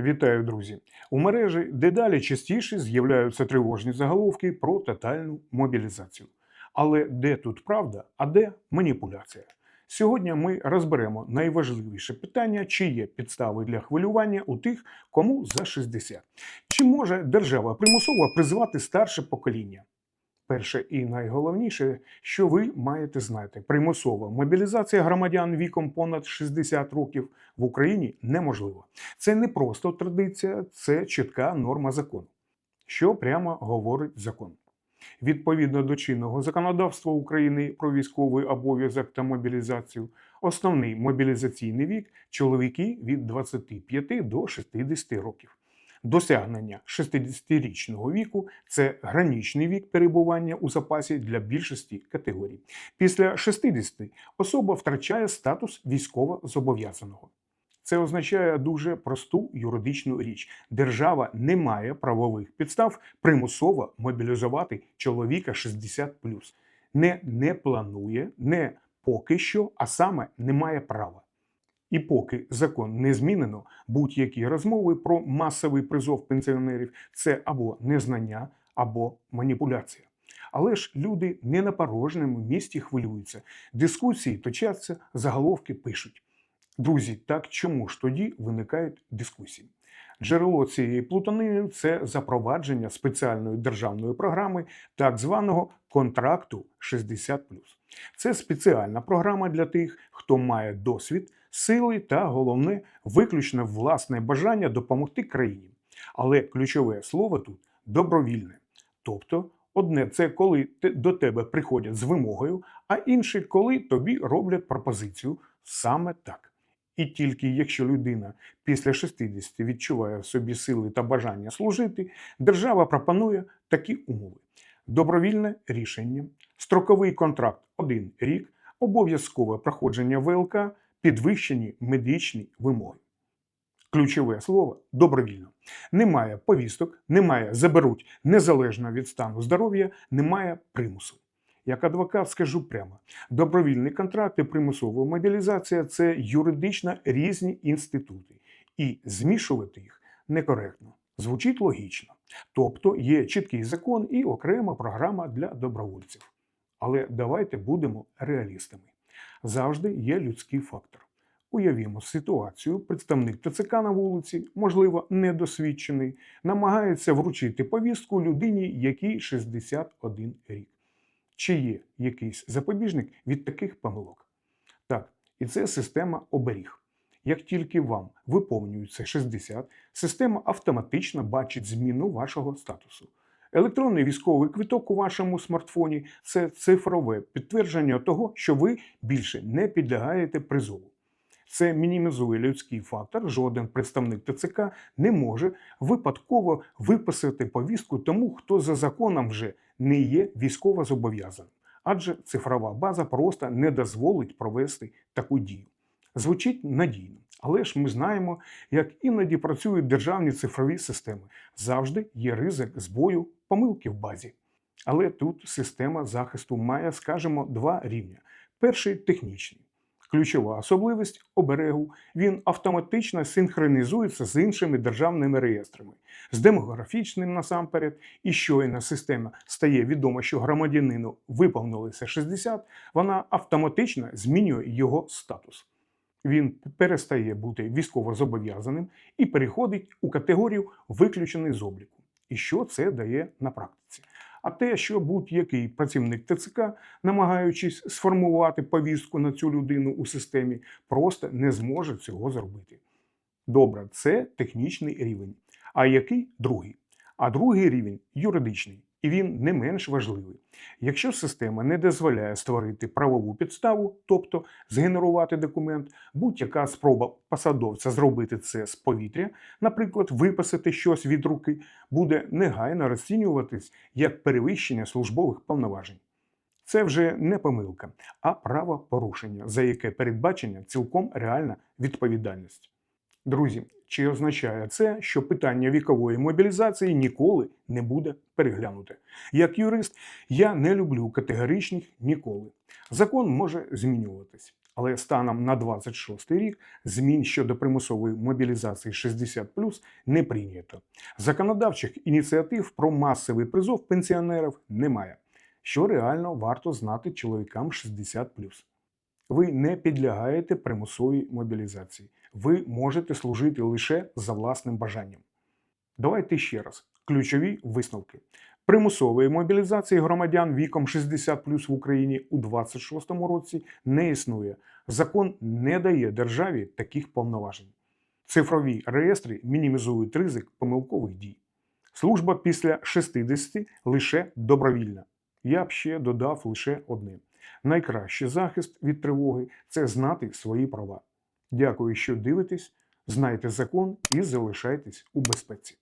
Вітаю, друзі! У мережі дедалі частіше з'являються тривожні заголовки про тотальну мобілізацію. Але де тут правда, а де маніпуляція? Сьогодні ми розберемо найважливіше питання, чи є підстави для хвилювання у тих, кому за 60. Чи може держава примусово призвати старше покоління? Перше і найголовніше, що ви маєте знати, примусова мобілізація громадян віком понад 60 років в Україні неможлива. Це не просто традиція, це чітка норма закону. Що прямо говорить закон? Відповідно до чинного законодавства України про військовий обов'язок та мобілізацію, основний мобілізаційний вік чоловіки від 25 до 60 років. Досягнення 60-річного віку це граничний вік перебування у запасі для більшості категорій. Після 60 особа втрачає статус військово-зобов'язаного. Це означає дуже просту юридичну річ: держава не має правових підстав примусово мобілізувати чоловіка 60 Не не планує, не поки що, а саме не має права. І поки закон не змінено, будь-які розмови про масовий призов пенсіонерів це або незнання, або маніпуляція. Але ж люди не на порожньому місці хвилюються, дискусії точаться, заголовки пишуть. Друзі, так чому ж тоді виникають дискусії? Джерело цієї плутанини це запровадження спеціальної державної програми так званого контракту 60+. Це спеціальна програма для тих, хто має досвід, сили та головне виключне власне бажання допомогти країні. Але ключове слово тут добровільне. Тобто, одне це коли до тебе приходять з вимогою, а інше коли тобі роблять пропозицію саме так. І тільки якщо людина після 60 відчуває в собі сили та бажання служити, держава пропонує такі умови: добровільне рішення, строковий контракт один рік, обов'язкове проходження ВЛК, підвищені медичні вимоги. Ключове слово добровільно. Немає повісток, немає заберуть незалежно від стану здоров'я, немає примусу. Як адвокат скажу прямо: добровільний контракт і примусова мобілізація це юридично різні інститути, і змішувати їх некоректно. Звучить логічно. Тобто є чіткий закон і окрема програма для добровольців. Але давайте будемо реалістами. Завжди є людський фактор. Уявімо ситуацію, представник ТЦК на вулиці, можливо, недосвідчений, намагається вручити повістку людині, якій 61 рік. Чи є якийсь запобіжник від таких помилок? Так, і це система оберіг. Як тільки вам виповнюється 60, система автоматично бачить зміну вашого статусу. Електронний військовий квиток у вашому смартфоні це цифрове підтвердження того, що ви більше не підлягаєте призову. Це мінімізує людський фактор. Жоден представник ТЦК не може випадково виписати повістку тому, хто за законом вже не є військово зобов'язаним, адже цифрова база просто не дозволить провести таку дію. Звучить надійно, але ж ми знаємо, як іноді працюють державні цифрові системи. Завжди є ризик збою, помилки в базі. Але тут система захисту має, скажімо, два рівня. Перший технічний. Ключова особливість оберегу він автоматично синхронізується з іншими державними реєстрами, з демографічним насамперед, і щойно система стає відомо, що громадянину виповнилося 60, вона автоматично змінює його статус. Він перестає бути військовозобов'язаним і переходить у категорію виключений з обліку. І що це дає на практиці? А те, що будь-який працівник ТЦК, намагаючись сформувати повістку на цю людину у системі, просто не зможе цього зробити. Добре, це технічний рівень. А який другий? А другий рівень юридичний, і він не менш важливий. Якщо система не дозволяє створити правову підставу, тобто згенерувати документ, будь-яка спроба посадовця зробити це з повітря, наприклад, виписати щось від руки, буде негайно розцінюватись як перевищення службових повноважень. Це вже не помилка, а правопорушення, за яке передбачення цілком реальна відповідальність. Друзі, чи означає це, що питання вікової мобілізації ніколи не буде переглянуте? Як юрист, я не люблю категоричних ніколи. Закон може змінюватись, Але станом на 26 рік змін щодо примусової мобілізації 60 не прийнято. Законодавчих ініціатив про масовий призов пенсіонерів немає, що реально варто знати чоловікам 60 Ви не підлягаєте примусовій мобілізації. Ви можете служити лише за власним бажанням. Давайте ще раз. Ключові висновки. Примусової мобілізації громадян віком 60 в Україні у 26 році не існує. Закон не дає державі таких повноважень. Цифрові реєстри мінімізують ризик помилкових дій. Служба після 60 лише добровільна. Я б ще додав лише одне: найкращий захист від тривоги це знати свої права. Дякую, що дивитесь, знайте закон і залишайтесь у безпеці.